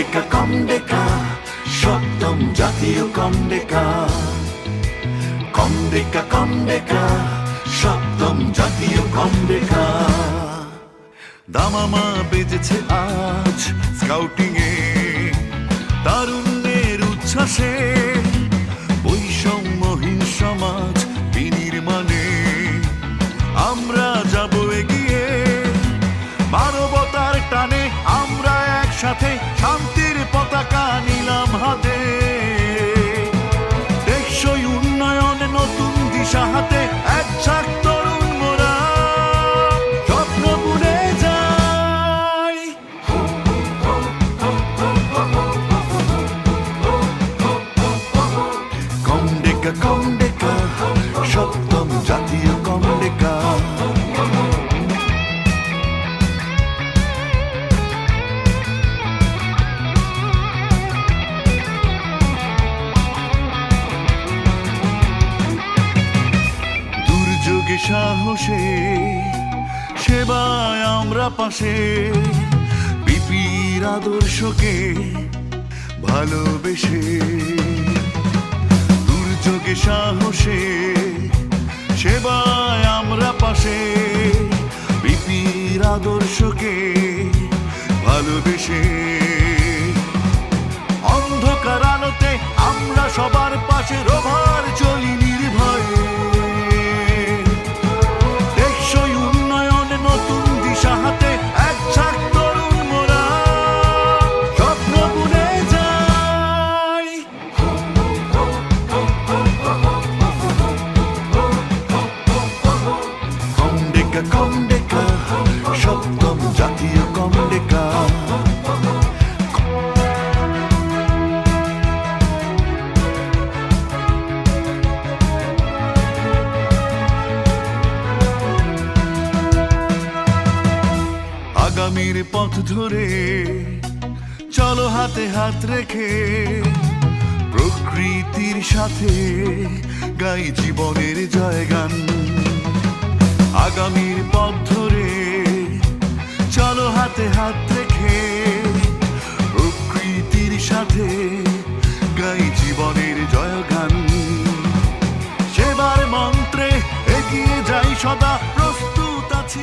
কন্ডেকা কন্ডেকা, সপ্তম জাতীয় কন্ডেকা। কন্ডেকা কন্ডেকা, সপ্তম জাতীয় কন্ডেকা। দামামা বেজেছে আজ স্কাউটিং এ তারুণ্যের উচ্ছ্বাসে সপ্তম জাতীয় কন্ডেকা দুর্যোগে সাহসে সেবায় আমরা পাশে। বিপির আদর্শকে ভালোবেসে। দুর্যোগে সাহসে সেবায় আমরা পাশে। বিপির আদর্শকে ভালোবেসে। অন্ধকার আলোতে আমরা সবার পাশে রোভার আগামীর পথ ধরে চলো হাতে হাত রেখে প্রকৃতির সাথে গাই জীবনের জয়গান। আগামীর সদা প্রস্তুত আছি